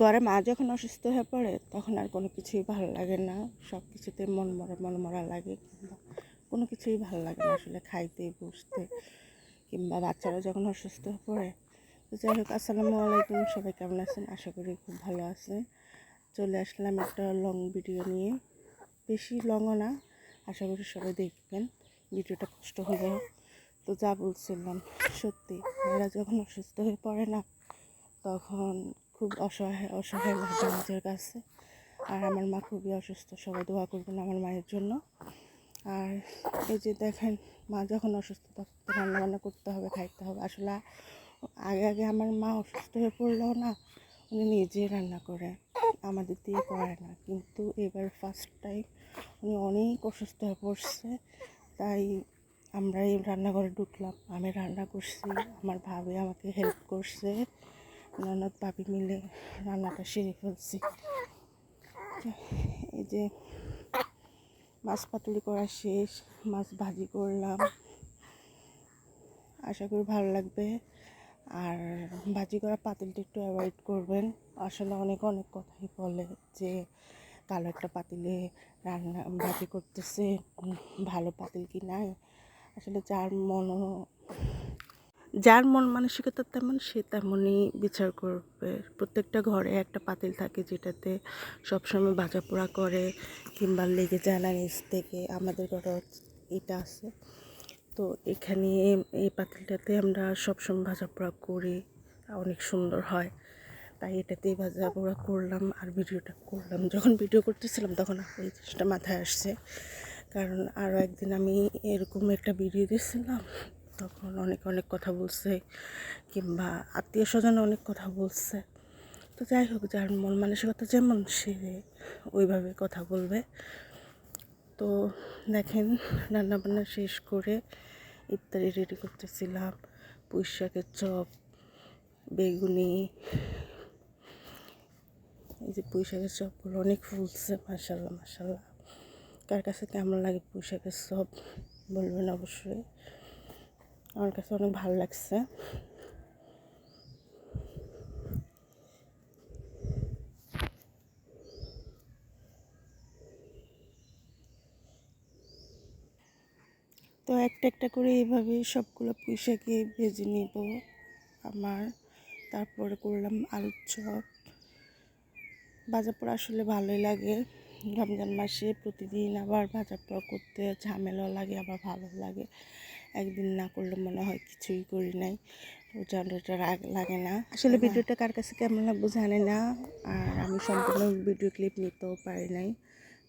ঘরে মা যখন অসুস্থ হয়ে পড়ে, তখন আর কোনো কিছুই ভালো লাগে না। সব কিছুতে মন মরা মন মরা লাগে কিংবা কোনো কিছুই ভালো লাগে না আসলে খাইতে, বসতে কিংবা বাচ্চারা যখন অসুস্থ হয়ে পড়ে। তো যাই হোক, আসসালামু আলাইকুম, সবাই কেমন আছেন? আশা করি খুব ভালো আছেন। চলে আসলাম একটা লং ভিডিও নিয়ে। বেশি লংও না, আশা করি সবাই দেখবেন। ভিডিওটা কষ্ট হবে তো যা বলছিলাম, সত্যি মেয়েরা যখন অসুস্থ হয়ে পড়ে না, তখন খুব অসহায় অসহায় লাগে নিজের কাছে। আর আমার মা খুবই অসুস্থ, সবাই দোয়া করবেন আমার মায়ের জন্য। আর এই যে দেখেন, মা যখন অসুস্থ, তখন তো রান্না বান্না করতে হবে, খাইতে হবে। আসলে আগে আগে আমার মা অসুস্থ হয়ে পড়লেও না, উনি নিজেই রান্না করে। আমাদের দিয়ে করে না। কিন্তু এবার ফার্স্ট টাইম উনি অনেক অসুস্থ হয়ে পড়ছে। তাই আমরা এই রান্নাঘরে ঢুকলাম। আমি রান্না করছি, আমার ভাবি আমাকে হেল্প করছে। ননদ ভাবি মিলে রান্নাটা সেরে ফেলছি। এই যে মাছ পাতুরি করা শেষ, মাছ ভাজি করলাম। আশা করি ভালো লাগবে। আর ভাজি করা পাতিলটা একটু অ্যাভয়েড করবেন। আসলে অনেক অনেক কথাই বলে যে, কালো একটা পাতিলে রান্না, ভাজি করতেছে, ভালো পাতিল কি নাই? আসলে যার মন যার মন মানসিকতা তেমন, সে তেমনই বিচার করবে। প্রত্যেকটা ঘরে একটা পাতিল থাকে যেটাতে সবসময় বাজা পোড়া করে কিংবা লেগে যায় না নিচ থেকে। আমাদের ঘরে এটা আছে। তো এখানে এই পাতিলটাতে আমরা সবসময় ভাজা পোড়া করি। অনেক সুন্দর হয়। তাই এটাতেই ভাজা পোড়া করলাম আর ভিডিওটা করলাম। যখন ভিডিও করতেছিলাম তখন এই জিনিসটা মাথায় আসছে। কারণ আরও একদিন আমি এরকম একটা ভিডিও দিয়েছিলাম তখন অনেক অনেক কথা বলছে, কিংবা আত্মীয় স্বজন অনেক কথা বলছে। তো যাই হোক, যার মন মানসিকতা যেমন সে ওইভাবে কথা বলবে। তো দেখেন, রান্নাবান্না শেষ করে ইফতারি রেডি করতেছিলাম পুঁই শাকের চপ, বেগুনি, এই যে পুঁই শাকের চপগুলো অনেক ফুলছে মাসাল্লাহ মাসাল্লাহ কার কাছে কেমন লাগে পুঁই শাকের চপ বলবেন অবশ্যই। আমার কাছে অনেক ভালো লাগছে। তো একটা একটা করে এইভাবে সবগুলো পুঁইশাকে ভেজে নিব আমার। তারপরে করলাম আলুর চপ। ভাজা পোড়া আসলে ভালোই লাগে। রমজান মাসে প্রতিদিন আবার ভাজা পোড়া করতে ঝামেলাও লাগে আবার ভালো লাগে। একদিন না করলে মনে হয় কিছুই করি নাই। রোজাটা রাগ লাগে না। আসলে ভিডিওটা কার কাছে কেমন লাগবে জানি না। আর আমি সম্পূর্ণ ভিডিও ক্লিপ নিতেও পারি নাই।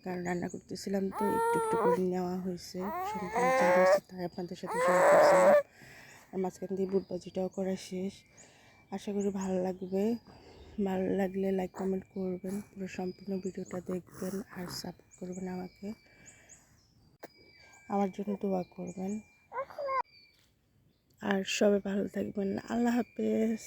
কারণ রান্না করতেছিলাম তো একটু একটু করে নেওয়া হয়েছে। সম্পূর্ণ যা হয়েছে তাই আপনাদের সাথে শেয়ার করছিলাম। আর মাঝখান দিয়ে বুট ভাজিটাও করা শেষ। আশা করি ভালো লাগবে। ভালো লাগলে লাইক কমেন্ট করবেন, পুরো সম্পূর্ণ ভিডিওটা দেখবেন আর সাপোর্ট করবেন আমাকে। আমার জন্য দোয়া করবেন। আর সবাই ভালো থাকবেন। আল্লাহ হাফেজ।